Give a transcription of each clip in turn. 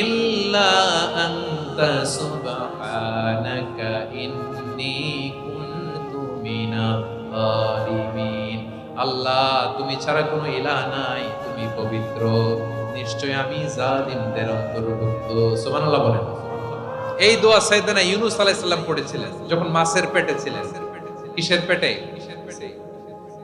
ইল্লা আনতা সুবহানাকা ইন্নী কুনতু মিনাল জালিমিন আল্লাহ, তুমি ছাড়া কোনো ইলাহ নাই, তুমি পবিত্র। নিশ্চয় আমি জালিমদের অন্তর্ভুক্ত। সুবহানাল্লাহ বলেন। এই দোয়া সাইয়েদনা ইউনুস আলাইহিস সালাম পড়েছিলেন, যখন মাছের পেটে ছিলেন। কিসের পেটে?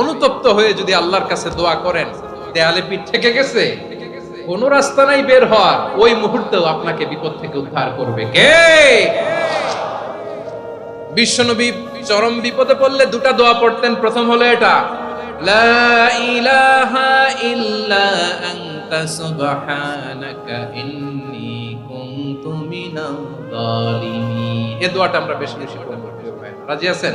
অনুতপ্ত হয়ে যদি আল্লাহর কাছে দোয়া করেন, দেয়ালে পিঠ থেকে গেছে, কোন রাস্তা নাই বের হওয়ার, ওই মুহূর্তেও আপনাকে বিপদ থেকে উদ্ধার করবে। কে? বিশ্বনবী চরম বিপদে পড়লে দুটা দোয়া পড়তেন। প্রথম হলো এটা, লা ইলাহা ইল্লা আনতা সুবহানাকা ইন্নী কুনতু মিনাল জালিমিন এই দোয়াটা আমরা বেশি বেশি পড়ব রাজি আছেন?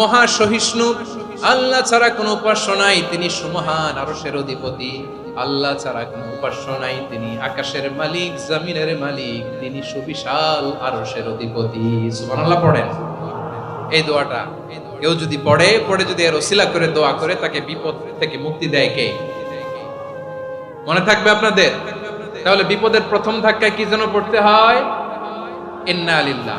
মহা সহিষ্ণু আল্লাহ ছাড়া কোনো উপাস্য নাই, তিনি সুমহান আরশের অধিপতি। আল্লাহ ছাড়া কোনো উপাস্য নাই, তিনি আকাশের মালিক, জমিনের মালিক, তিনি সুবিশাল আরশের অধিপতি। সুবহানাল্লাহ পড়েন। এই দোয়াটা কেউ যদি পড়ে পড়ে যদি এর ওসিলা করে, দোয়া করে, তাকে বিপদ থেকে মুক্তি দেয় কে? মনে থাকবে আপনাদের? তাহলে বিপদের প্রথম ধাক্কায় কি যেন পড়তে হয়? ইন্না আলিল্লাহ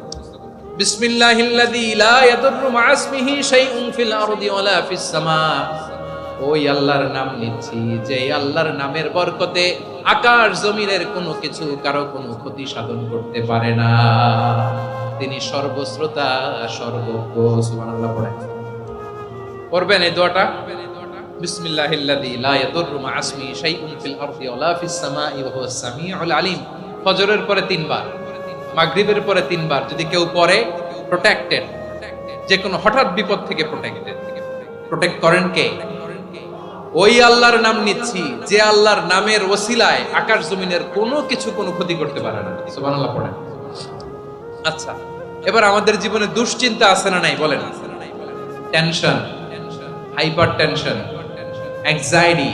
ওই আল্লাহর নাম নিচ্ছি যে আল্লাহর নামের বরকতে আকাশ জমিনের কোনো কিছু কারও কোনো ক্ষতি সাধন করতে পারে না। তিনি সর্বশ্রোতা, সর্বজ্ঞ, সুবহানাল্লাহ পড়েন। পড়বেন এই দোয়াটা? বিসমিল্লাহিল্লাযী লা ইয়াদুররু মা ইসমি শাইউন ফিল আরদি ওয়ালা ফিস সামাই ওয়া হুয়াস সামিউল আলিম। ফজরের পরে তিনবার। মাগরিবের পরে তিনবার যদি কেউ পড়ে প্রোটেক্টেড যে কোনো হঠাৎ বিপদ থেকে প্রোটেক্টেড প্রোটেক্ট করেন কে? ওই আল্লাহর নাম নিচ্ছি, যে আল্লাহর নামের ওসিলায় আকাশ জমিনের কোনো কিছু কোনো ক্ষতি করতে পারে না। সুবহানাল্লাহ পড়েন। আচ্ছা এবার আমাদের জীবনে দুশ্চিন্তা আছে না নাই বলেন? Tension hyper tension anxiety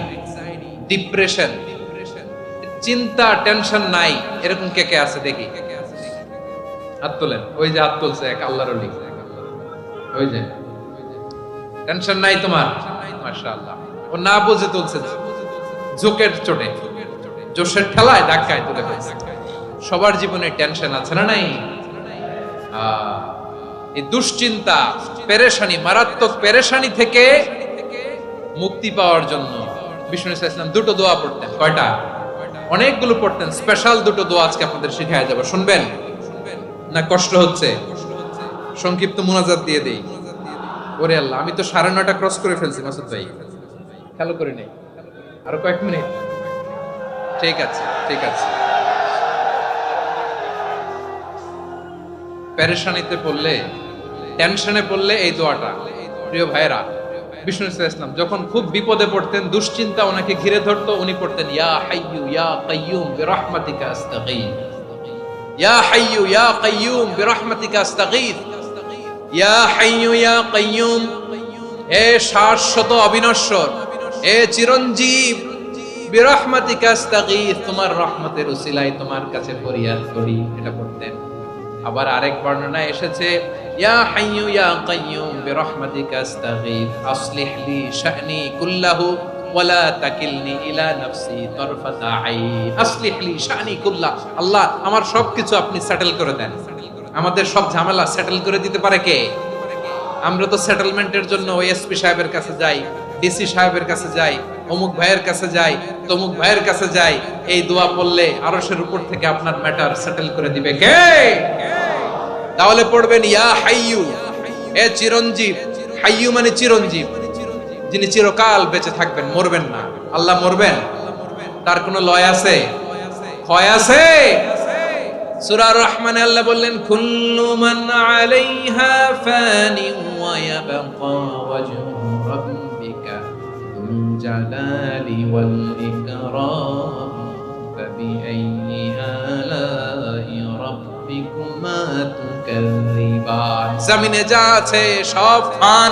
depression চিন্তা টেনশন নাই। এরকম কে কে আছে দেখি? হাত তোলেন। ওই যে হাত তুলছে এক আল্লাহর ওই যে। টেনশন নাই তোমার। মাশাআল্লাহ। ও না বুঝে তুলছে জোকের জোশের ঠেলায় তুলে সবার জীবনে টেনশন আছে না নাই? এই দুশ্চিন্তা, পেরেশানি, মারাত্মক পেরেশানি থেকে মুক্তি পাওয়ার জন্য বিষ্ণু ইসলাম দুটো দোয়া পড়তেন। কয়টা? অনেকগুলো পড়তেন। স্পেশাল দুটো দোয়া আজকে আপনাদের শিখায় যাব শুনবেন? না কষ্ট হচ্ছে? সংক্ষিপ্ত মোনাজাত দিয়ে দেই। ওরে আল্লাহ, আমি তো সাড়ে নয়টা ক্রস করে ফেলছি, মাসুদ ভাই। খেয়াল করে নেই। আরও কয়েক মিনিট। ঠিক আছে ঠিক আছে। প্যারেশানিতে পড়লে, টেনশনে পড়লে এই দোয়াটা। প্রিয় ভাইরা বিষ্ণু ইসলাম, যখন খুব বিপদে পড়তেন, দুশ্চিন্তা ওনাকে ঘিরে ধরতো, উনি পড়তেন, ইয়া হাইয়ু ইয়া কাইয়ুম বিরহমাতিকা আস্তাগীথ ইয়া হাইয়ু ইয়া কাইয়ুম বিরহমাতিকা আস্তাগীথ ইয়া হাইয়ু ইয়া কাইয়ুম হে শাশ্বত অবিনশ্বর, হে চিরঞ্জীব বিরহমাতিকা আস্তাগীথ তোমার রহমতের উসিলায় তোমার কাছে ফরিয়াদ করি। এটা পড়তেন আবার আরেক বর্ণনায় এসেছে ইয়া হাইয়ু ইয়া কাইয়ুম বিরহমাতিকা আস্তাগীথ আসলিহ লি শা'নি কুল্লাহু ওয়ালা তাকিলনি ইলা নাফসি তরফাতা আইন আসলিহ লি শা'নি কুল্লাহ আল্লাহ, আমার সবকিছু আপনি সেটেল করে দেন। আমাদের সব ঝামেলা সেটেল করে দিতে পারে কে? আমরা তো সেটেলমেন্টের জন্য ওএসপি সাহেবের কাছে যাই ডিসি সাহেবের কাছে যাই, অমুক ভাইয়ের কাছে যাই, তমুক ভাইয়ের কাছে যাই, এই দোয়া পড়লে আরশের উপর থেকে আপনার ম্যাটার সেটেল করে দিবে কে? তাহলে পড়বেন, ইয়া হাইয়ু, এ চিরঞ্জীব। হাইয়ু মানে চিরঞ্জীব। যিনি চিরকাল বেঁচে থাকবেন, মরবেন না। আল্লাহ মরবেন? তার কোনো লয় আছে? ক্ষয় আছে? সূরা রহমানে আল্লাহ বললেন, কুল্লু মান আলাইহা ফানি ওয়া ইয়াবকা ওয়াজহু রাব্বিকা জালালি ওয়াল ইকরাম ফাবিআইয়ি আলাই রাব্বিকুমা তুকাযিবান জমিনে যা আছে সব ফান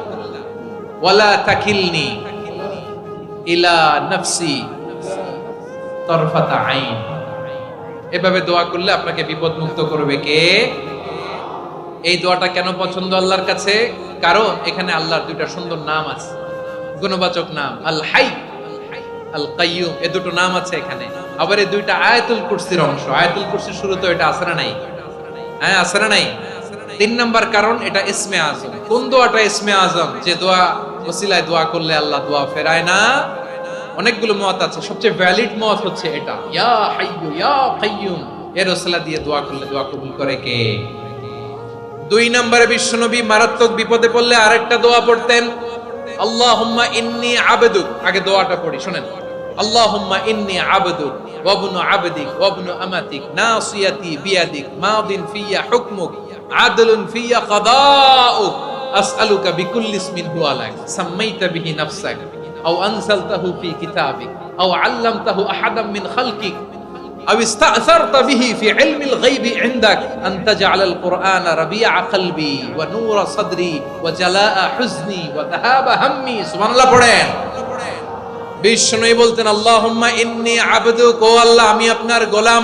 ওয়ালা তাকিলনি ইলা নফসি তরফাতা আইন। এভাবে দোয়া করলে আপনাকে বিপদ মুক্ত করবে কে? এই দোয়াটা কেন পছন্দ আল্লাহর কাছে? কারণ এখানে আল্লাহর দুইটা সুন্দর নাম আছে। গুণবাচক নাম, আল হাই, আল কাইয়ুম, এ দুটো নাম আছে এখানে। আবার এই দুইটা আয়াতুল কুরসির অংশ। আয়াতুল কুরসির শুরু তো এটা আসরা নাই। হ্যাঁ আসরা নাই? তিন নাম্বার কারণ এটা ইসমে আজম। কোন দোয়াটা ইসমে আজম? যে দোয়া ওসিলায় দোয়া করলে আল্লাহ দোয়া ফেরায় না। অনেকগুলো মত আছে। সবচেয়ে ভ্যালিড মত হচ্ছে এটা। ইয়া হাইয়ু, ইয়া কাইয়ুম। এর ওসিলা দিয়ে দোয়া করলে দোয়া কবুল করে কে? দুই নম্বরে বিশ্বনবী মারাত্মক বিপদে পড়লে আরেকটা দোয়া পড়তেন, আল্লাহুম্মা ইন্নী আবেদুক। আগে দোয়াটা পড়ি, শুনেন। আল্লাহুম্মা ইন্নী আবেদুক ওয়াবনু আবদিক ওয়াবনু আমাতিক, নাসিয়াতি বিয়াদিক, মাদিন ফিয়া হুকমুক, আদলুন ফিয়া কাদাউক। আসআলুকা বিকুল্লি ইসমিন হুয়া লাক, সাম্মাইতা বিহি নাফসাক, আও আনজালতাহু ফি কিতাবিক, আও আল্লামতাহু আহাদাম মিন খালকিক, আও ইস্তাআসারতা বিহি ফি ইলমিল গায়বি ইনদাক, আন তাজআলাল কুরআন রাবিআ কলবি ওয়া নূরা সাদরি ওয়া জালাআ হুজনি ওয়া যাহাবা হাম্মি, সুবহানাল্লাহ পড়েন। বিষ্ণু বলতেন, আল্লাহুম্মা ইন্নী আবদুক, ও আল্লাহ, আমি আপনার গোলাম।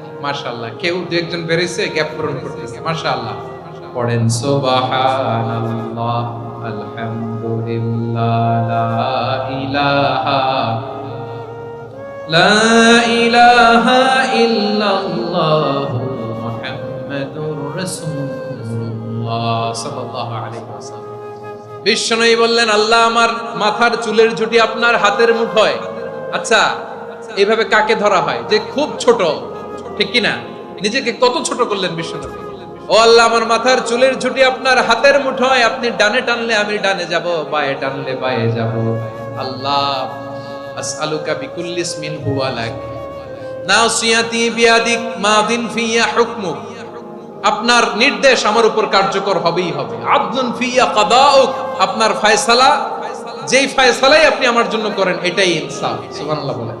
মাশাআল্লাহ। কেউ দু একজন বেরিয়েছে গ্যাপ পূরণ করতেছে। মাশাআল্লাহ। পড়েন, সুবহানাল্লাহ, আলহামদুলিল্লাহ, লা ইলাহা লা ইলাহা ইল্লাল্লাহ মুহাম্মাদুর বললেন, আল্লাহ আমার মাথার চুলের ঝুটি আপনার হাতের মুঠোয়। আচ্ছা এইভাবে কাকে ধরা হয়? যে খুব ছোট। ঠিক কি না নিজেকে কত ছোট করলেন বিশ্বনবী? ও আল্লাহ, আমার মাথার চুলের ঝুটি আপনার হাতের মুঠোয়, আপনি ডানে টানলে আমি ডানে যাব, বায়ে টানলে বায়ে যাব। আল্লাহ, আসআলুকা বিকুল্লি ইসমিন হুয়া লাক। নাসিয়াতি বিয়াদিক মাদিন ফিয়া হুকমুক। আপনার নির্দেশ আমার উপর কার্যকর হবেই হবে। আদলুন ফিয়া কাদাউক। আপনার ফয়সালা, যেই ফয়সালাই আপনি আমার জন্য করেন, এটাই ইনসাফ। সুবহানাল্লাহ বলেন।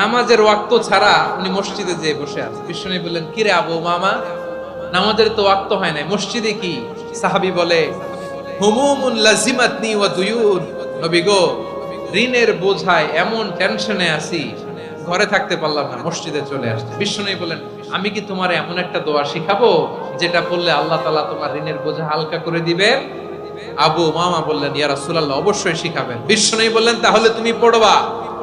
নামাজের ওয়াক্ত ছাড়া উনি মসজিদে যেয়ে বসে আছে বিষ্ণু বললেন, কিরে আবু মামা নামাজের তো ওয়াক্ত হয় নাই। মসজিদে কি? সাহাবি বলে, হুমুমুন লাজিমাতনি ওয়া দুয়ুন। ঋণের বোঝায় এমন টেনশনে আছি, ঘরে থাকতে পারলাম না, মসজিদে চলে আসছে। বিষ্ণু বলেন আমি কি তোমার এমন একটা দোয়া শিখাবো, যেটা বললে আল্লাহ তালা তোমার ঋণের বোঝা হালকা করে দিবেন? আবু মামা বললেন, ইয়া রাসূলুল্লাহ, অবশ্যই শিখাবেন। বিষ্ণু বললেন, তাহলে তুমি পড়বা।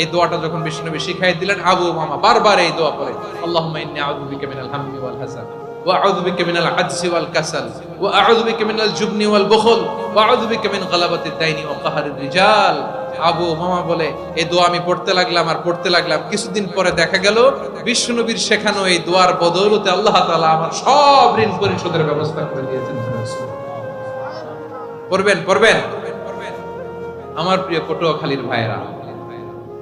এই দোয়াটা যখন বিষ্ণুনবী শিখাই দিলেন, আবু মামা বারবার এই দোয়া পড়ে, আল্লাহুম্মা ইন্নী আউযু বিকা মিনাল হাম্মি ওয়াল হাসান, ওয়া আউযু বিকা মিনাল ওয়াল কাসাল, ওয়া আউযু বিকা মিনাল জুবনি ওয়াল বুখল, ওয়া আউযু বিকা মিন দাইনি ওয়া কাহারির রিজাল। আবু মামা বলে এই দোয়া আমি পড়তে লাগলাম আর পড়তে লাগলাম। কিছুদিন পরে দেখা গেল বিষ্ণুনবীর শেখানো এই দোয়ার বদৌলতে আল্লাহ তাআলা আমার সব ঋণ পরিশোধের ব্যবস্থা করে দিয়েছেন। পড়বেন পড়বেন। আমার প্রিয় পটুয়াখালীর ভাইরা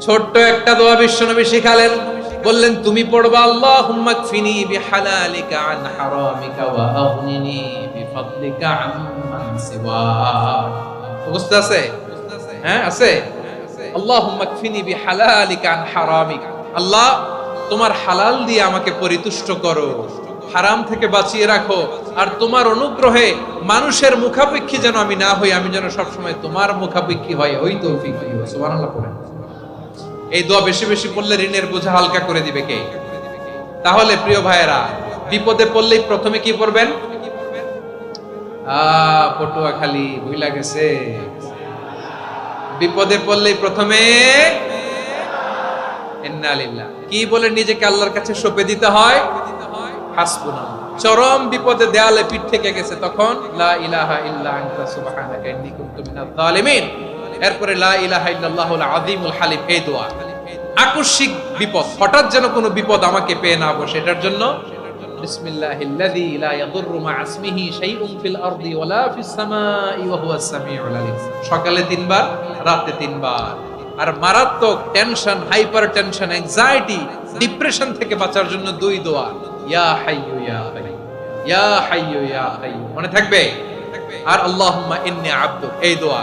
ছোট্ট একটা দোয়া বিশ্বনবী শিখালেন। বললেন, তুমি পড়বা, আল্লাহুম্মা কফিনি বিহালালিকা আন হারামিকা ওয়া আগনিনি বিফাদলিকা আম্মান সিওয়াক বুঝতে আছে? হ্যাঁ আছে। আল্লাহুম্মা কফিনি বিহালালিকা আন হারামিকা। আল্লাহ, তোমার হালাল দিয়ে আমাকে পরিতুষ্ট করো, হারাম থেকে বাঁচিয়ে রাখো, আর তোমার অনুগ্রহে মানুষের মুখাপেক্ষী যেন আমি না হই, আমি যেন সবসময় তোমার মুখাপেক্ষী হয় ওই তৌফিক দিও সুবহানাল্লাহ পড়েন। এই দোয়া বেশি বেশি পড়লে ঋণের বোঝা হালকা করে দিবে কে? তাহলে প্রিয় ভাইয়েরা, বিপদে পড়লেই প্রথমে কি পড়বেন? পটুয়া খালি ভুইলা গেছে। বিপদে পড়লেই প্রথমে কি বলে নিজেকে আল্লাহর কাছে সঁপে দিতে হয়? চরম বিপদে দেয়ালে পিঠ থেকে গেছে তখন, লা ইলাহা ইল্লা আনতা সুবহানাকা ইন্নী কুনতু মিনাজ জালিমিন এরপরে দোয়া। আকস্মিক বিপদ, হঠাৎ যেন কোনো বিপদ আমাকে পেয়ে না বসে, এটার জন্য সকালে তিনবার, রাতে তিনবার। আর মারাত্মক tension hyper tension anxiety depression থেকে বাঁচার জন্য দুই দোয়া। ইয়া ইয়া মনে থাকবে? আর আল্লাহুম্মা এই দোয়া।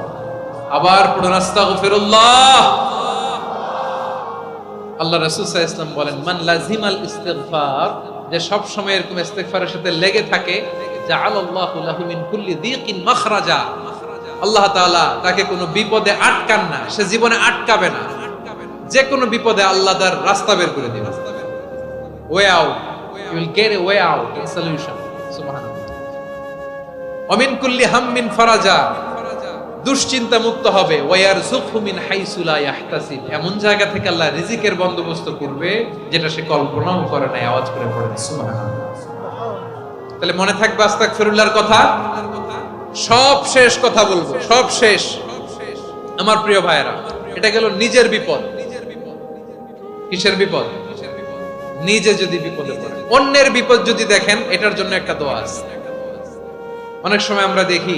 আবার পড়ুন আল্লাহ রাসূল বলেন, মান লাজিমাল ইস্তিগফার যে সব সময় এরকম ইস্তিগফারের সাথে লেগে থাকে আল্লাহ তাকে কোনো বিপদে আটকান না, সে জীবনে আটকাবে না। যে কোনো বিপদে আল্লাহ তার রাস্তা বের করে দিবে way out will get way out in solution কুল্লি হাম্মিন ফারাজা দুশ্চিন্তা মুক্ত হবে। ওয়ার মিন হাইসুলা এমন জায়গা থেকে আল্লাহ রিজিকের বন্দোবস্ত করবে, যেটা সে কল্পনাও করে নাই, আওয়াজ করে পড়ে তাহলে মনে থাকবে আস্তাক আস্তাগফিরুল্লাহর কথা? সব শেষ কথা বলব, সব শেষ। আমার প্রিয় ভাইয়েরা, এটা গেল নিজের বিপদ। কিসের বিপদ? নিজে যদি বিপদে পড়ে। অন্যের বিপদ যদি দেখেন, এটার জন্য একটা দোয়া আছে। অনেক সময় আমরা দেখি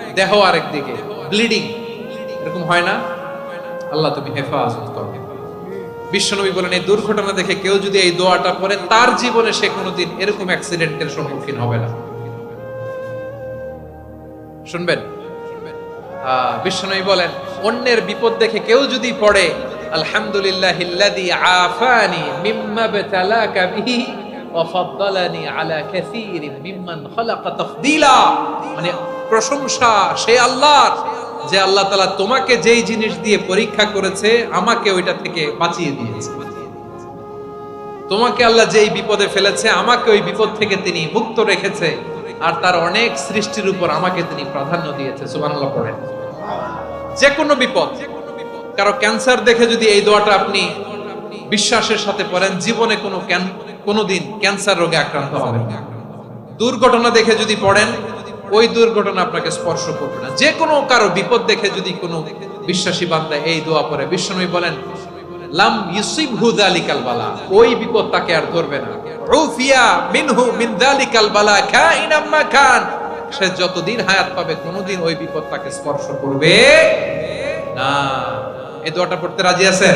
দেহ আরেকদিকে ব্লিডিং এরকম হয় না? আল্লাহ তুমি হেফাজত করো। বিশ্বনবী বলেন, এই দুর্ঘটনা দেখে কেউ যদি এই দোয়াটা পড়ে, তার জীবনে সে কোনোদিন এরকম অ্যাক্সিডেন্টের সম্মুখীন হবে না। শুনবেন? বিশ্বনবী বলেন, অন্যের বিপদ দেখে কেউ যদি পড়ে আলহামদুলিল্লাহ আফানি মিম্মা বাতালাকা বিহি মানে তোমাকে পরীক্ষা করেছে, আমাকে ওইটা থেকে বাঁচিয়ে দিয়েছে। তোমাকে আল্লাহ যেই বিপদে ফেলেছে, আমাকে ওই বিপদ থেকে তিনি মুক্ত রেখেছে, আর তার অনেক সৃষ্টির উপর আমাকে তিনি প্রাধান্য দিয়েছে। সুবহানাল্লাহ পড়েন। যে কোনো বিপদ, কারও ক্যান্সার দেখে যদি এই দোয়াটা আপনি বিশ্বাসের সাথে পড়েন, জীবনে কোনো কোনোদিন ক্যান্সার রোগে আক্রান্ত হবেন দুর্ঘটনা দেখে যদি পড়েন, ওই দুর্ঘটনা আপনাকে স্পর্শ করবে না। যে কোনো কারও বিপদ দেখে যদি কোনো বিশ্বাসী বান্দা এই দোয়া পড়ে। বিশ্বনবী বলেন, লাম ইউসিবহু যালিকাল বালা ওই বিপদ তাকে আর ধরবে না। উফিয়া মিনহু মিন যালিকাল বালা কাইনাম মা কান সে যতদিন হায়াত পাবে, কোনোদিন ওই বিপদ তাকে স্পর্শ করবে না। এই দোয়াটা পড়তে রাজি আছেন?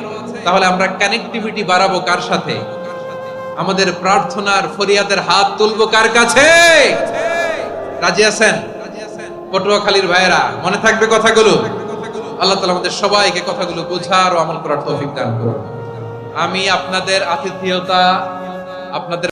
তাহলে আমরা কানেক্টিভিটি বাড়াবো কার সাথে? আমাদের প্রার্থনার ফরিয়াদের হাত তুলবো কার কাছে? রাজি আছেন? পটুয়াখালীর ভাইয়েরা, মনে থাকবে কথাগুলো? আল্লাহ তালা আমাদের সবাইকে কথাগুলো বোঝার ও আমল করার তৌফিক দান করুন। আমি আপনাদের আতিথেয়তা, আপনাদের